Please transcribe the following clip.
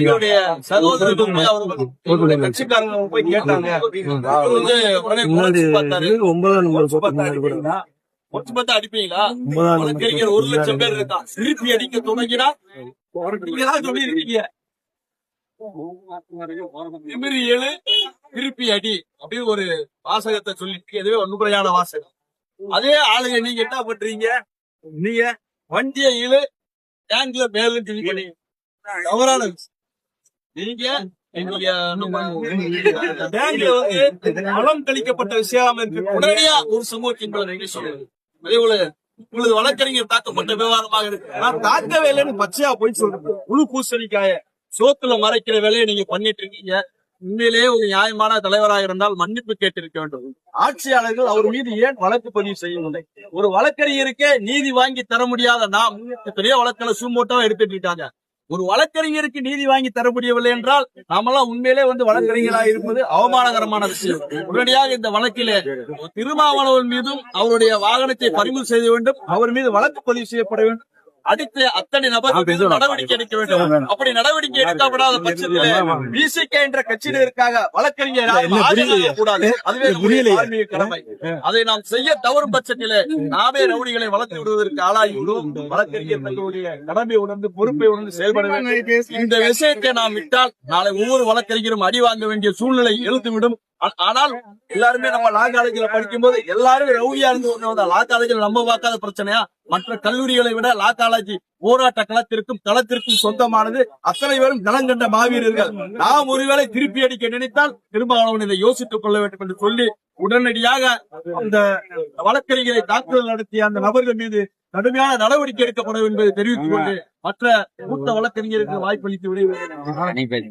எங்களுடைய கட்சிக்காரங்க போய் கேட்டாங்க. வந்து உடனே ஒன்பதாம் நம்பர் பார்த்தா அடிப்பீங்களா? வழக்கறிஞர் ஒரு லட்சம் பேர் இருக்கான் திருப்பி அடிக்க தான் சொல்லி இருக்கீங்க திமிரி ஏழு திருப்பி அடி அப்படின்னு ஒரு வாசகத்தை சொல்லிட்டு அதுவே ஒன்றுமுறையான வாசகம். அதே ஆளுங்க நீங்க என்ன பண்றீங்க? நீங்க வண்டியை இழு டேங்க்ல மேலும் பண்ணீங்க தவறான. நீங்க டேங்க்ல வந்து கழிக்கப்பட்ட விஷயம் உடனடியா ஒரு சமூகத்தின் நீங்க சொல்லுங்க அதே போல உங்களது வழக்கறிஞர் தாக்கப்பட்ட விவகாரமாக இருக்கு. நான் தாக்கவே இல்லைன்னு பச்சையா போய் சொல்றேன். முழு பூசணிக்காய சோத்துல மறைக்கிற வேலையை நீங்க பண்ணிட்டு இருக்கீங்க. உண்மையிலேயே ஒரு நியாயமான தலைவராக இருந்தால் மன்னிப்பு கேட்டிருக்க வேண்டும். ஆட்சியாளர்கள் அவர் மீது ஏன் வழக்கு பதிவு செய்யவில்லை? ஒரு வழக்கறிஞருக்கே நீதி வாங்கி தர முடியாத நாம் பெரிய வழக்கில சூமோட்டோ எடுத்துட்டு இருக்காங்க. ஒரு வழக்கறிஞருக்கு நீதி வாங்கி தர முடியவில்லை என்றால் நாமெல்லாம் உண்மையிலே வந்து வழக்கறிஞராக இருப்பது அவமானகரமான விஷயம் உடனடியாக இந்த வழக்கிலே திருமாவளவன் மீதும் அவருடைய வாகனத்தை பறிமுதல் செய்ய வேண்டும். அவர் மீது வழக்கு பதிவு செய்யப்பட வேண்டும். அடித்த அத்தனை நபர்கள் நடவடிக்கை எடுக்க வேண்டும். அப்படி நடவடிக்கை எடுக்கப்படாத பட்சத்திலே பிசிகே என்ற கட்சியினருக்காக வழக்கறிஞர் ஆஜராகக்கூடாது. அதுவே தார்மீக கடமை. அதை நாம் செய்ய தவறும் பட்சத்திலே நாமே ரவுடிகளை வளர்த்து விடுவதற்கு ஆளாகி விடுவோம் வழக்கறிஞர் தங்களுடைய கடமை உணர்ந்து பொறுப்பை உணர்ந்து செயல்பட வேண்டும். இந்த விஷயத்தை நாம் விட்டால் நாளை ஒவ்வொரு வழக்கறிஞரும் அடி வாங்க வேண்டிய சூழ்நிலை எழுந்துவிடும். ஆனால் எல்லாருமே நம்ம லா காலேஜ்ல படிக்கும் போது எல்லாரும் ரவுடியா இருந்து ஒண்ணு லா காலேஜ்ல நம்ம பார்க்காத பிரச்சனையா? மற்ற கல்லூரிகளை விட லா காலேஜ் போராட்ட களத்திற்கும் தளத்திற்கும் சொந்தமானது. அத்தனை பேரும் நலங்கண்ட மாவீரர்கள். நாம் ஒருவேளை திருப்பி அடிக்க நினைத்தால் திருமாவளவன் இதை யோசித்துக் கொள்ள வேண்டும் என்று சொல்லி உடனடியாக அந்த வழக்கறிஞரை தாக்குதல் நடத்திய அந்த நபர்கள் மீது கடுமையான நடவடிக்கை எடுக்கப்படும் என்பதை தெரிவித்துக் கொண்டு மற்ற மூத்த வழக்கறிஞருக்கு வாய்ப்பளித்து விடுகிறேன்